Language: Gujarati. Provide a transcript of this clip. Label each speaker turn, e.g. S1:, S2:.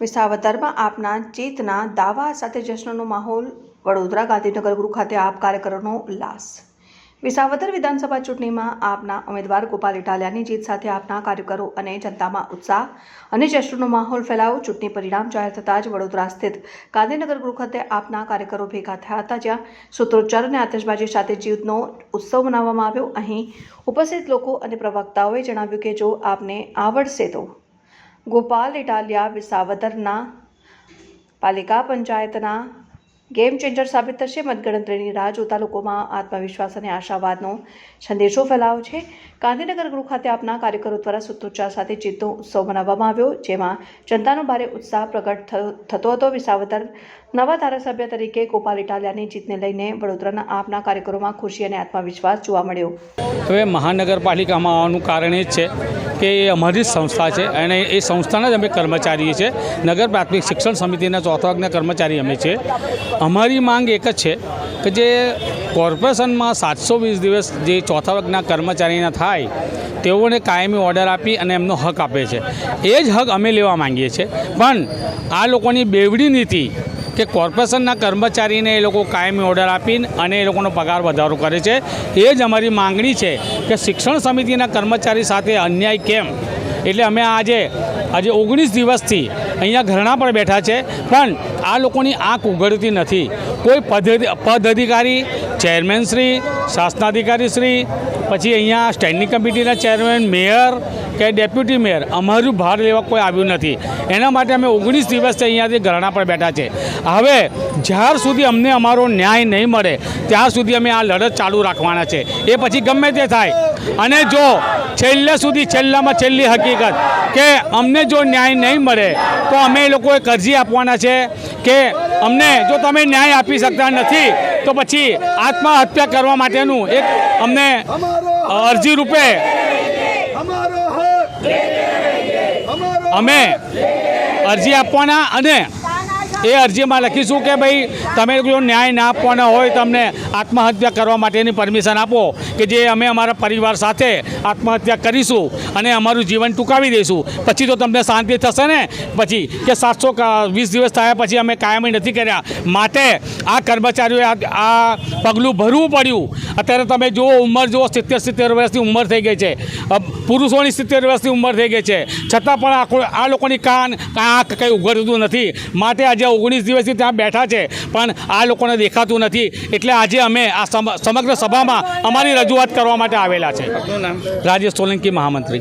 S1: વિસાવદરમાં આપના જીતના દાવા સાથે જશ્નનો માહોલ વડોદરા ગાંધીનગર ગૃહ ખાતે આપ કાર્યકરોનો ઉલ્લાસ. વિસાવદર વિધાનસભા ચૂંટણીમાં આપના ઉમેદવાર ગોપાલ ઇટાલિયાની જીત સાથે આપના કાર્યકરો અને જનતામાં ઉત્સાહ અને જશ્નનો માહોલ ફેલાયો ચૂંટણી પરિણામ જાહેર થતાં જ વડોદરા સ્થિત ગાંધીનગર ગૃહ ખાતે આપના કાર્યકરો ભેગા થયા હતા, જ્યાં સૂત્રોચ્ચાર અને આતશબાજી સાથે જીતનો ઉત્સવ મનાવવામાં આવ્યો. અહીં ઉપસ્થિત લોકો અને પ્રવક્તાઓએ જણાવ્યું કે જો આપને આવડશે તો ગોપાલ ઇટાલિયા વિસાવદરના પાલિકા પંચાયતના ગેમ ચેન્જર સાબિત થશે. મતગણતરીની રાહ જોતા લોકોમાં આત્મવિશ્વાસ અને આશાવાદનો સંદેશો ફેલાયો છે. ગાંધીનગર ગૃહ ખાતે આપના કાર્યકરો દ્વારા સૂત્રોચ્ચાર સાથે જીતનો ઉત્સવ મનાવવામાં આવ્યો, જેમાં જનતાનો ભારે ઉત્સાહ પ્રગટ થતો હતો. વિસાવદર નવા ધારાસભ્ય તરીકે ગોપાલ ઇટાલિયાની જીતને લઈને વડોદરાના આપના કાર્યકરોમાં ખુશી અને આત્મવિશ્વાસ જોવા મળ્યો.
S2: હવે મહાનગરપાલિકામાં આવવાનું કારણ એ છે કે એ અમારી જ સંસ્થા છે અને એ સંસ્થાના જ અમે કર્મચારીએ છીએ. નગર પ્રાથમિક શિક્ષણ સમિતિના ચોથા વર્ગના કર્મચારી અમે છીએ. અમારી માંગ એક જ છે કે જે કોર્પોરેશનમાં સાતસો વીસ દિવસ જે ચોથા વર્ગના કર્મચારીના થાય, તેઓને કાયમી ઓર્ડર આપી અને એમનો હક આપે છે. એ જ હક અમે લેવા માંગીએ છીએ. પણ આ લોકોની બેવડી નીતિ કે કોર્પોરેશનના કર્મચારીને એ લોકો કાયમી ઓર્ડર આપીને અને એ લોકોનો પગાર વધારો કરે છે, એ જ અમારી માંગણી છે કે શિક્ષણ સમિતિના કર્મચારી સાથે અન્યાય કેમ? એટલે અમે આજે આજે ઓગણીસ દિવસથી અહીંયા ઘરણા પર બેઠા છે. પણ આ લોકોની આંખ ઉઘડતી નથી. કોઈ પદ પદ અધિકારી ચેરમેન શ્રી, શાસનાધિકારી શ્રી, પછી અહીંયા સ્ટેન્ડિંગ કમિટીના ચેરમેન, મેયર કે ડેપ્યુટી મેયર. અમારું ભાર લેવા કોઈ આવ્યું નથી. એના માટે અમે ઓગણીસ દિવસથી અહીંયાથી ઘરણા પર બેઠા છે. હવે, જ્યાર સુધી અમને અમારો ન્યાય નહીં મળે ત્યાં સુધી અમે આ લડત ચાલુ રાખવાના છે. એ પછી ગમે તે થાય. અને જો છેલ્લે સુધી છેલ્લામાં છેલ્લી હકીકત કે અમને જો ન્યાય નહીં મળે, તો અમે એ લોકોએ કરજી આપવાના છે. કે અમને જો તમે ન્યાય આપી શકતા નથી તો પછી આત્મહત્યા કરવા માટેનું એક અમને અરજી રૂપે અમે અરજી આપવાના અને એ અરજીમાં લખીશું કે ભાઈ, તમે જો ન્યાય ના આપવાના હોય તમને આત્મહત્યા કરવા માટેની પરમિશન આપો કે જે અમે અમારા પરિવાર સાથે આત્મહત્યા કરીશું અને અમારું જીવન ટૂંકાવી દઈશું. પછી તો તમને શાંતિ થશે ને? પછી કે સાતસો વીસ દિવસ થયા પછી અમે કાયમી નથી કર્યા. માટે આ કર્મચારીઓએ આ- પગલું ભરવું પડ્યું. અત્યારે તમે જુઓ, ઉંમર જુઓ, સિત્તેર સિત્તેર વર્ષની ઉંમર થઈ ગઈ છે. પુરુષોની સિત્તેર વર્ષની ઉંમર થઈ ગઈ છે. છતાં પણ આ લોકોની કાન આંખ કંઈ ઉઘડતું નથી. માટે આજે ઓગણીસ દિવસથી ત્યાં બેઠા છે પણ આ લોકોને દેખાતું નથી. એટલે આજે અમે આ સમ- સમગ્ર સભામાં અમારી રજૂઆત કરવા માટે આવેલા છે. રાજેશ સોલંકી મહામંત્રી.